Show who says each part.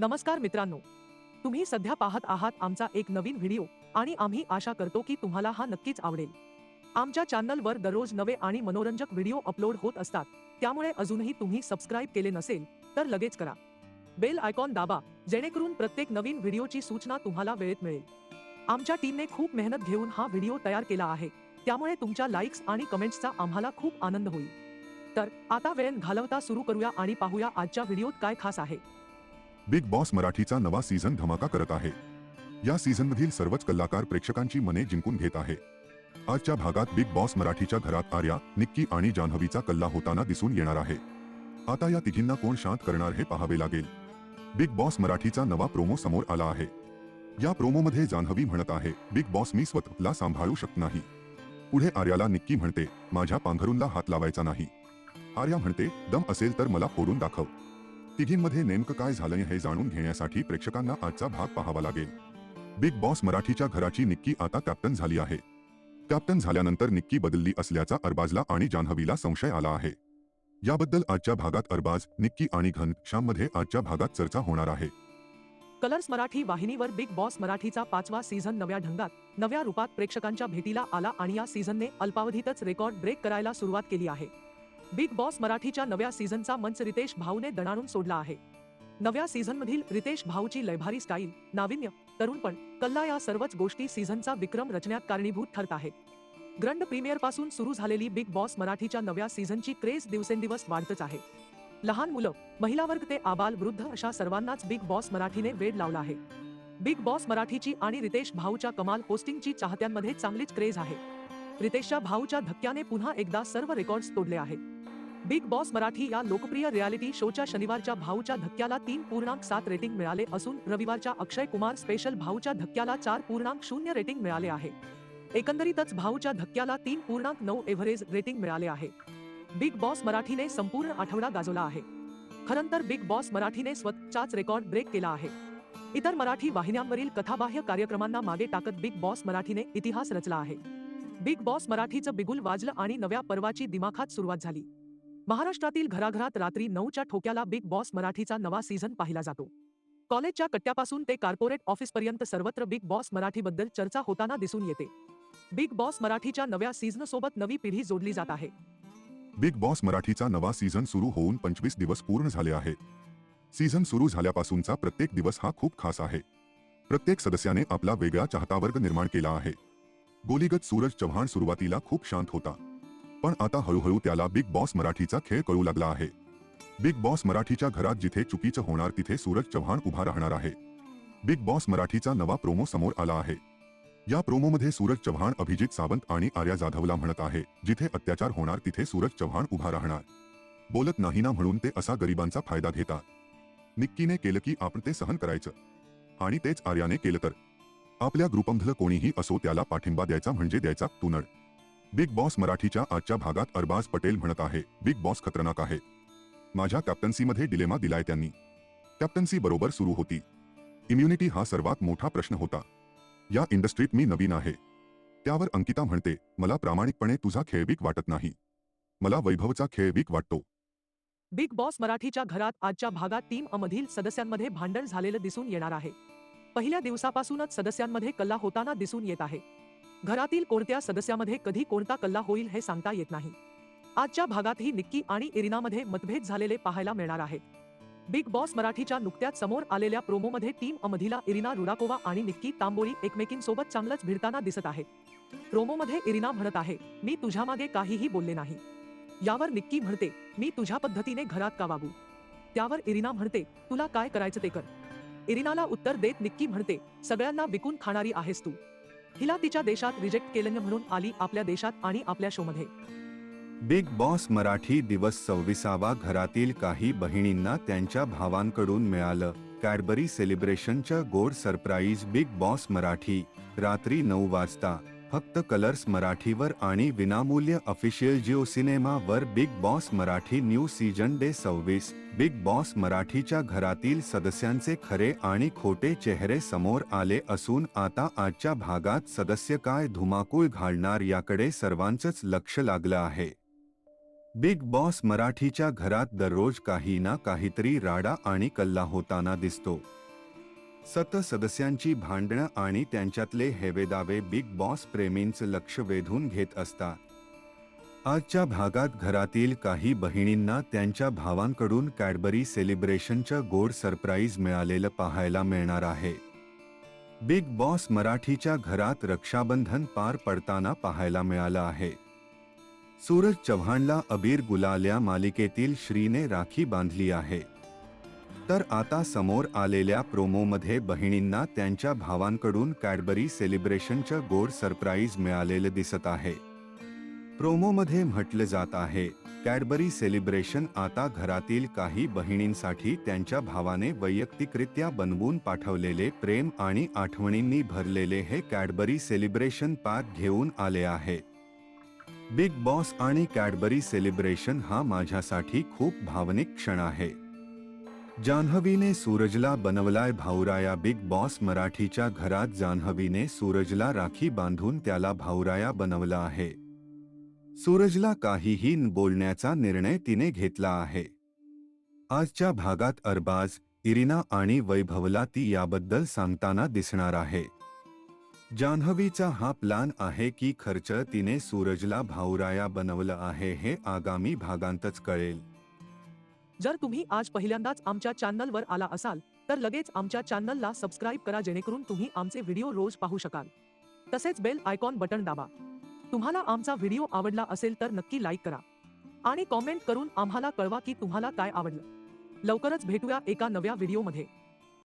Speaker 1: नमस्कार मित्रांनो. तुम्ही सध्या पाहत आहात आमचा एक नवीन व्हिडिओ आणि आम्ही आशा करतो की तुम्हाला हा नक्कीच आवडेल. आमच्या चॅनलवर दररोज नवे आणि मनोरंजक व्हिडिओ अपलोड होत असतात. त्यामुळे अजूनही तुम्ही सबस्क्राईब केले नसेल तर लगेच करा. बेल आयकॉन दाबा जेणेकरून प्रत्येक नवीन व्हिडिओची सूचना तुम्हाला वेळेत मिळेल. आमच्या टीमने खूप मेहनत घेऊन हा व्हिडिओ तयार केला आहे. त्यामुळे तुमच्या लाईक्स आणि कमेंट्सचा आम्हाला खूप आनंद होईल. तर आता वेळ घालवता सुरू करूया आणि पाहूया आजच्या व्हिडिओत काय खास आहे.
Speaker 2: बिग बॉस मराठीचा नवा सीझन धमाका करत आहे. या सीझनमधील सर्वच कलाकार प्रेक्षकांची मने जिंकून घेत आहे. आजच्या भागात बिग बॉस मराठीच्या घरात आर्या निक्की आणि जान्हवीचा कल्ला होताना दिसून येणार आहे. आता या तिघींना कोण शांत करणार हे पाहावे लागेल. बिग बॉस मराठीचा नवा प्रोमो समोर आला आहे. या प्रोमोमध्ये जान्हवी म्हणत आहे बिग बॉस मी स्वतःला सांभाळू शकत नाही. पुढे आर्याला निक्की म्हणते माझ्या पांघरूनला हात लावायचा नाही. आर्या म्हणते दम असेल तर मला फोडून दाखव. तिघींमध्ये नेमकं काय झालंय हे जाणून घेण्यासाठी प्रेक्षकांना आजचा भाग पाहावा लागेल. बिग बॉस मराठीच्या घराची निक्की आता कॅप्टन झाली आहे. कॅप्टन झाल्यानंतर निक्की बदलली असल्याचा अरबाजला आणि जान्हवीला संशय आला आहे. याबद्दल आजच्या भागात अरबाज निक्की आणि घन श्याममध्ये आजच्या भागात चर्चा होणार आहे.
Speaker 1: कलर्स मराठी वाहिनीवर बिग बॉस मराठीचा पाचवा सीझन नव्या ढंगात नव्या रूपात प्रेक्षकांच्या भेटीला आला आणि या सीझनने अल्पावधीतच रेकॉर्ड ब्रेक करायला सुरुवात केली आहे. बिग बॉस मराठीच्या नव्या सीझनचा मंच रितेश भाऊने दणाणून सोडला आहे. नव्या सीझनमधील रितेश भाऊची लयभारी स्टाईल नाविन्य तरुणपण कल्ला या सर्वच गोष्टी सीझनचा विक्रम रचण्यात कारणीभूत ठरत आहेत ग्रंड प्रीमियरपासून सुरू झालेली बिग बॉस मराठीच्या नव्या सीझनची क्रेज दिवसेंदिवस वाढतच आहे. लहान मुलं महिला वर्ग ते आबाल वृद्ध अशा सर्वांनाच बिग बॉस मराठीने वेड लावला आहे. बिग बॉस मराठीची आणि रितेश भाऊच्या कमाल होस्टिंगची चाहत्यांमध्ये चांगलीच क्रेज आहे. रितेशच्या भाऊच्या धक्क्याने पुन्हा एकदा सर्व रेकॉर्ड्स तोडले आहेत. बिग बॉस मराठी या लोकप्रिय रियालिटी शोच्या शनिवारच्या भाऊच्या धक्क्याला तीन पूर्णांक सात रेटिंग मिळाले असून रविवारच्या अक्षय कुमार स्पेशल भाऊच्या धक्क्याला चार पूर्णांक शून्य रेटिंग मिळाले आहे. एकंदरीतच भाऊच्या धक्क्याला तीन पूर्णांक नऊ एव्हरेज रेटिंग मिळाले आहे. बिग बॉस मराठीने संपूर्ण आठवडा गाजवला आहे. खरंतर बिग बॉस मराठीने स्वतःचाच रेकॉर्ड ब्रेक केला आहे. इतर मराठी वाहिन्यांवरील कथाबाह्य कार्यक्रमांना मागे टाकत बिग बॉस मराठीने इतिहास रचला आहे. बिग बॉस मराठीचं बिगुल वाजलं आणि नव्या पर्वाची दिमाखात सुरुवात झाली. महाराष्ट्रातील घराघरात रात्री नऊच्या ठोक्याला बिग बॉस मराठीचा नवा सीझन पाहिला जातो. कॉलेजच्या कट्ट्यापासून ते कॉर्पोरेट ऑफिसपर्यंत सर्वत्र बिग बॉस मराठीबद्दल चर्चा होताना दिसून येते. बिग बॉस मराठीच्या नव्या सीझनसोबत नवी पिढी जोडली जात आहे.
Speaker 2: बिग बॉस मराठीचा नवा सीझन सुरू होऊन पंचवीस दिवस पूर्ण झाले आहे. सीझन सुरू झाल्यापासूनचा प्रत्येक दिवस हा खूप खास आहे. प्रत्येक सदस्याने आपला वेगळा चाहता वर्ग निर्माण केला आहे. गोलीगत सूरज चव्हाण सुरुवातीला खूप शांत होता. पण आता हळूहळू त्याला बिग बॉस मराठीचा खेळ कळू लागला आहे. बिग बॉस मराठीच्या घरात जिथे चुकीचं होणार तिथे सूरज चव्हाण उभा राहणार आहे. बिग बॉस मराठीचा नवा प्रोमो समोर आला आहे. या प्रोमोमध्ये सूरज चव्हाण, अभिजित सावंत आणि आर्या जाधवला म्हणत आहे, जिथे अत्याचार होणार तिथे सूरज चव्हाण उभा राहणार. बोलत नाही ना म्हणून ते असा गरिबांचा फ़ायदा घेतात. निक्कीने केलं की आपण ते सहन करायचं. आणि तेच आर्याने केलं तर. आपल्या ग्रुपमधलं कोणीही असो त्याला पाठिंबा द्यायचा म्हणजे द्यायचा तुनड. बिग बॉस मराठीच्या आजच्या भागात अरबाज पटेल म्हणत आहे बिग बॉस खतरनाक आहे. माझ्या कॅप्टन्सीमध्ये डिलेमा दिलाय त्यांनी. कॅप्टन्सी बरोबर सुरू होती. इम्युनिटी हा सर्वात मोठा प्रश्न होता. या इंडस्ट्रीत मी नवीन आहे. त्यावर अंकिता म्हणते मला प्रामाणिकपणे तुझा खेळवीक वाटत नाही. मला वैभवचा खेळ वीक वाटतो.
Speaker 1: बिग बॉस मराठीच्या घरात आजच्या भागात टीम अमधील सदस्यांमध्ये भांडण झालेलं दिसून येणार आहे. पहिल्या दिवसापासूनच सदस्यांमध्ये कल्ला होताना दिसून येत आहे. घरातील कोणत्या सदस्यामध्ये कधी कोणता कल्ला होईल हे सांगता येत नाही. आजच्या भागातही निक्की आणि इरिनामध्ये मतभेद झालेले पाहायला मिळणार आहेत. बिग बॉस मराठीच्या नुकत्याच समोर आलेल्या प्रोमोमध्ये टीम अमधीला इरिना रुडाकोवा आणि निक्की तांबोळी एकमेकींसोबत चांगलंच भिडताना दिसत आहेत प्रोमोमध्ये इरिना म्हणत आहे मी तुझ्या मागे काहीही बोलले नाही. यावर निक्की म्हणते मी तुझ्या पद्धतीने घरात का वागू? त्यावर इरिना म्हणते तुला काय करायचं ते कर. इरिनाला उत्तर देत निक्की म्हणते सगळ्यांना विकून खाणारी आहेस तू. हिला तिच्या देशात रिजेक्ट केलं म्हणून आली आपल्या देशात आणि आपल्या शोमध्ये
Speaker 3: बिग बॉस मराठी दिवस सव्वीसावा घरातील काही बहिणींना त्यांच्या भावांकडून मिळालं कॅडबरी सेलिब्रेशनच्या गोड सरप्राईज बिग बॉस मराठी रात्री नऊ वाजता. फक्त कलर्स मराठीवर आणि विनामूल्य official Jio सिनेमावर Bigg Boss Marathi new season day सव्वीस. बिग बॉस मराठीच्या घरातील सदस्यांचे खरे आणि खोटे चेहरे समोर आले असून आता आजच्या भागात सदस्य काय धुमाकूळ घालणार याकडे सर्वांचंच लक्ष लागलं आहे. बिग बॉस मराठीच्या घरात दररोज काही ना काहीतरी राडा आणि कल्ला होताना दिसतो. सत सदस्यांची भांडणं आणि त्यांच्यातले हेवेदावे बिग बॉस प्रेमींचं लक्ष वेधून घेत असतात आजच्या भागात घरातील काही बहिणींना त्यांच्या भावांकडून कॅडबरी सेलिब्रेशनचं गोड सरप्राईज मिळालेलं पाहायला मिळणार आहे. बिग बॉस मराठीच्या घरात रक्षाबंधन पार पडताना पाहायला मिळालं आहे. सूरज चव्हाणला अबीर गुलाल या मालिकेतील श्रीने राखी बांधली आहे. तर आता समोर आलेल्या प्रोमोमध्ये बहिणींना त्यांच्या भावांकडून कॅडबरी सेलिब्रेशनचं गोड सरप्राईज मिळालेलं दिसत आहे. प्रोमोमध्ये म्हटलं जात आहे कॅडबरी सेलिब्रेशन आता घरातील काही बहिणींसाठी त्यांच्या भावाने वैयक्तिकरित्या बनवून पाठवलेले प्रेम आणि आठवणींनी भरलेले हे कॅडबरी सेलिब्रेशन पॅक घेऊन आले आहे. बिग बॉस आणि कॅडबरी सेलिब्रेशन हा माझ्यासाठी खूप भावनिक क्षण आहे. जान्हवीने सूरजला बनवलाय भाऊराया बिग बॉस मराठीच्या घरात जान्हवीने सूरजला राखी बांधून त्याला भाऊराया बनवलं आहे. सूरजला काहीही बोलण्याचा निर्णय तिने घेतला आहे. आजच्या भागात अरबाज, इरिना आणि वैभवला ती याबद्दल सांगताना दिसणार आहे. जान्हवीचा हा प्लान आहे की खर्च तिने सूरजला भाऊराया बनवलं आहे हे आगामी भागांतच कळेल.
Speaker 1: जर तुम्ही आज पहिल्यांदाच आमच्या चॅनलवर आला असाल तर लगेच आमच्या चॅनलला सबस्क्राईब करा जेणेकरून तुम्ही आमचे व्हिडिओ रोज पाहू शकाल. तसेच बेल आयकॉन बटन दाबा. तुम्हाला आमचा व्हिडिओ आवडला असेल तर नक्की लाईक करा. आणि कॉमेंट करून आम्हाला कळवा की तुम्हाला काय आवडलं. लवकरच भेटूया एका नव्या व्हिडिओमध्ये.